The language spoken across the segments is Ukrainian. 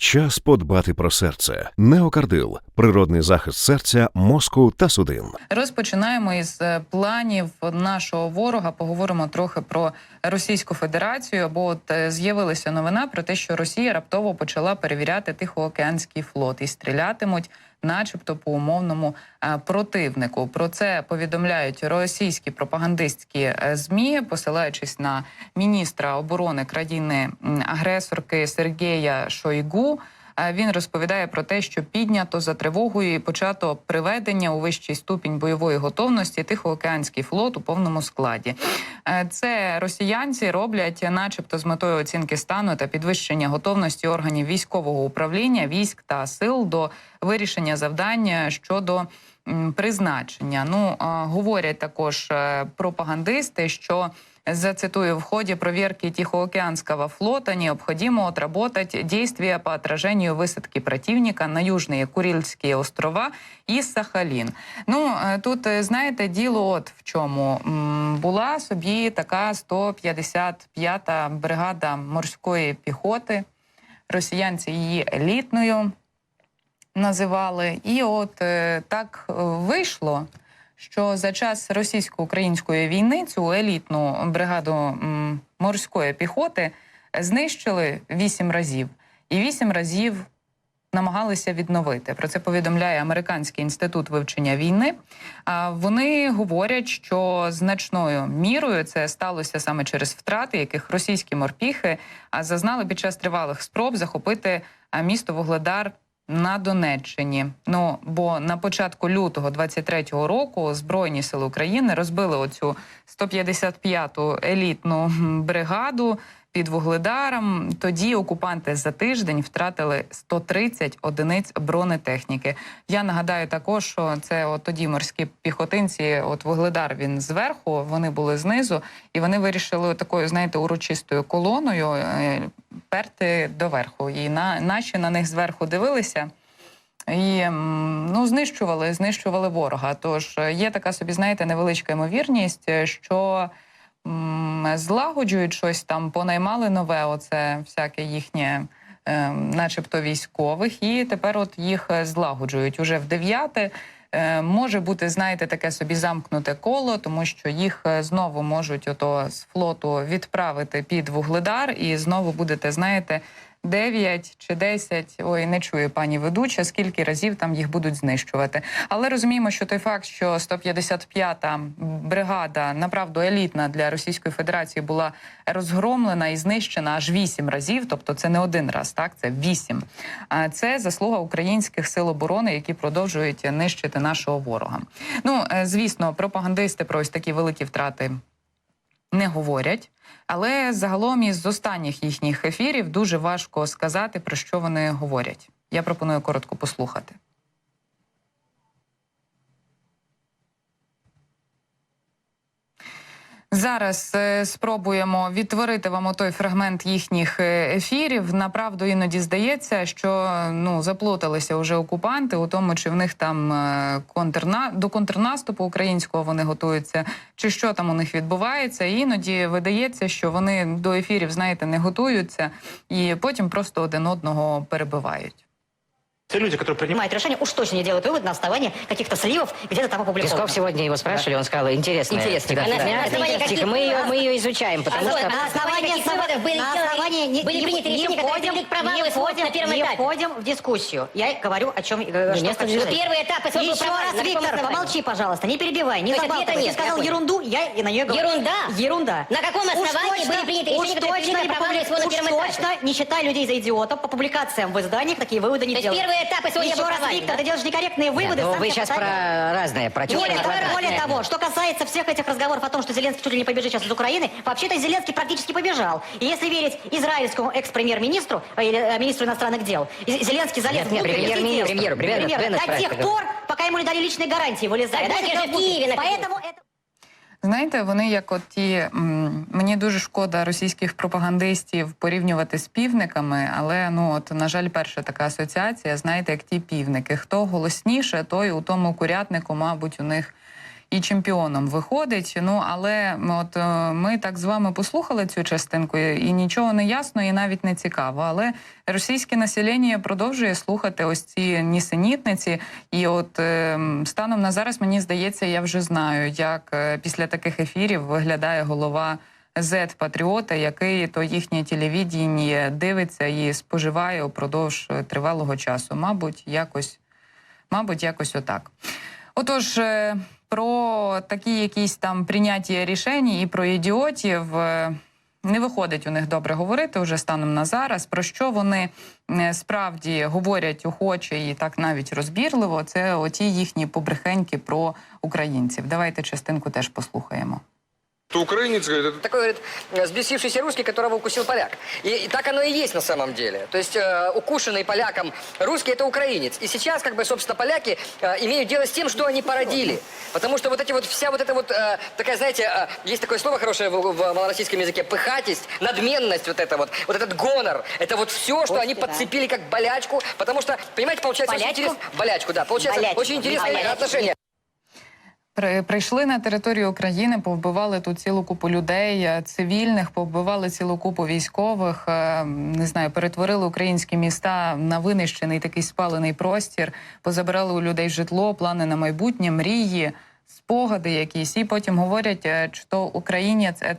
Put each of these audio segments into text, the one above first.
Час подбати про серце. Неокардил природний захист серця, мозку та судин. Розпочинаємо із е, планів нашого ворога. Поговоримо трохи про Російську Федерацію. Бо от е, з'явилася новина про те, що Росія раптово почала перевіряти Тихоокеанський флот і стрілятимуть, начебто, по умовному е, противнику. Про це повідомляють російські пропагандистські е, змі, посилаючись на міністра оборони країни-агресорки Сергія Шойгу. Він розповідає про те, що піднято за тривогою і почато приведення у вищий ступінь бойової готовності Тихоокеанський флот у повному складі. Е, Це росіянці роблять, начебто, з метою оцінки стану та підвищення готовності органів військового управління, військ та сил до вирішення завдання щодо призначення. Ну говорять також е, пропагандисти, що Зацитую, в ходе проверки Тихоокеанского флота необходимо отработать действия по отражению высадки противника на южные Курильские острова і Сахалін. Ну е, тут е, знаєте, діло от в чому була собі така 155-та бригада морської піхоти. Росіянці її елітною називали. І от е, так е, вийшло, що за час російсько-української війни цю елітну бригаду морської піхоти знищили вісім разів, і вісім разів намагалися відновити. Про це повідомляє Американський інститут вивчення війни. А вони говорять, що значною мірою це сталося саме через втрати, яких російські морпіхи зазнали під час тривалих спроб захопити місто Вугледар на Донеччині. Ну бо на початку лютого 23-го року Збройні сили України розбили оцю 155-ту елітну бригаду під Вугледаром. Тоді окупанти за тиждень втратили 130 одиниць бронетехніки. Я нагадаю також, що це от тоді морські піхотинці. От Вугледар він зверху, вони були знизу, і вони вирішили такою, знаєте, урочистою колоною е, перти доверху. І на наші на них зверху дивилися. І ну, знищували, знищували ворога. Тож е, є така собі, знаєте, невеличка ймовірність, е, що злагоджують щось там, понаймали нове, оце всяке їхнє, е, начебто військових, і тепер от їх е, злагоджують уже в дев'яте. Е, Може бути, знаєте, таке собі замкнуте коло, тому що їх е, знову можуть ото з флоту відправити під вугледар, і знову будете, знаєте, 9 чи 10, ой, не чую пані ведуча, скільки разів там їх будуть знищувати. Але розуміємо, що той факт, що 155-та бригада, направду елітна для Російської Федерації, була розгромлена і знищена аж 8 разів, тобто це не один раз, так це 8. А це заслуга українських сил оборони, які продовжують нищити нашого ворога. Ну, е, звісно, пропагандисти про ось такі великі втрати не говорять. Але загалом із останніх їхніх ефірів дуже важко сказати, про що вони говорять. Я пропоную коротко послухати. Зараз е, спробуємо відтворити вам отой фрагмент їхніх е, ефірів. Направду іноді здається, що ну заплуталися вже окупанти у тому, чи в них там е, контрна до контрнаступу українського вони готуються, чи що там у них відбувається. Іноді видається, що вони до ефірів, знаєте, не готуються і потім просто один одного перебивають. Те люди, которые принимают решение, уж точно не делают вывод на основании каких-то сливов где-то там опубликовано. Песков сегодня его спрашивали, он сказал, интересная. Интересно. Да, А на- да. каких- мы ее, мы ее изучаем, потому Позвольте, что... на основании каких выводов были на основании не, были не- приняты не решения, которые входим, привели к провалу не входим, на первом не этапе. входим в дискуссию. Я говорю о чем, э, Ну, что хочу. Первый этап СВО был Еще провален. раз, Виктор, помолчи, пожалуйста, не перебивай, не забалтывай. Ты сказал ерунду, я и на нее говорю. Ерунда? Ерунда. На каком Уж основании были приняты уж решения, которые точно привели не к провалу СВО на уж первом этапе? точно, не считай людей за идиотов, по публикациям в изданиях такие выводы не делают. Первый этап СВО не Еще был раз, провален, Виктор, да? ты делаешь некорректные выводы. Ну, сам вы сейчас про разное, про Более, того, более того, что касается всех этих разговоров о том, что Зеленский чуть ли не побежит сейчас из Украины, вообще-то Зеленский практически побежал. И если верить израильскому экс-премьер-министру, э, или э, министру иностранных дел, Зеленский залез Нет, нет, премьер- сидел. премьеру, премьеру, Премьер, Беннет до тех пор, пока ему не дали личные гарантии, вылезая. Так Да, же в Киеве. Поэтому это... Знаєте, вони як от ті мені дуже шкода російських пропагандистів порівнювати з півниками, але ну от на жаль, перша така асоціація, знаєте, як ті півники. Хто голосніше, той у тому курятнику, мабуть, у них і чемпіоном виходить. Ну але от е, ми так з вами послухали цю частинку, і нічого не ясно, і навіть не цікаво. Але російське населення продовжує слухати ось ці нісенітниці. І от е, станом на зараз мені здається, я вже знаю, як е, після таких ефірів виглядає голова. зет патріота, який то їхнє телевідіння дивиться і споживає упродовж тривалого часу. Мабуть, якось, мабуть, якось отак. Отож, е, про такі якісь там прийняті рішень і про ідіотів. е, Не виходить у них добре говорити вже станом на зараз. Про що вони е, справді говорять охоче і так навіть розбірливо. Це оті їхні побрехеньки про українців. Давайте частинку теж послухаємо. То украинец говорит, это Такой, говорит, взбесившийся русский, которого укусил поляк. И, и так оно и есть на самом деле. То есть э, укушенный поляком русский – это украинец. И сейчас, как бы, собственно, поляки э, имеют дело с тем, что они породили. Потому что вот эти вот, вся вот эта вот, э, такая, знаете, э, есть такое слово хорошее в, в малороссийском языке – пыхатость, надменность вот это вот, вот этот гонор. Это вот все, что они Господи, да. подцепили как болячку. Потому что, понимаете, получается очень Болячку? интересно. Болячку, да. Получается Болячку. очень интересное Болячку. отношение. При- Прийшли на територію України, повбивали тут цілу купу людей, е, цивільних, повбивали цілу купу військових. е, Не знаю, перетворили українські міста на винищений такий спалений простір, позабирали у людей житло, плани на майбутнє, мрії, спогади якісь. І потім говорять, е, що українець це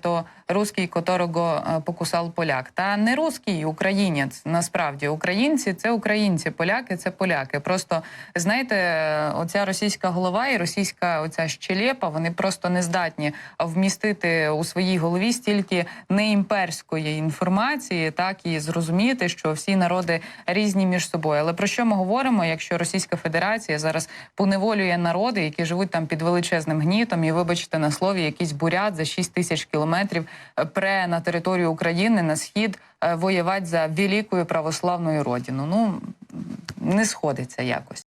русський, котрого е, покусав поляк. Та не русський українець. Насправді українці це українці, поляки це поляки. Просто знаєте, оця російська голова і російська оця щелепа, вони просто не здатні вмістити у своїй голові стільки неімперської інформації, так і зрозуміти, що всі народи різні між собою. Але про що ми говоримо, якщо Російська Федерація зараз поневолює народи, які живуть там під величезним гнітом, і вибачте на слові, якийсь бурят за 6 тисяч кілометрів пре на територію України на схід е, воювати за великою православною родину. Ну не сходиться якось.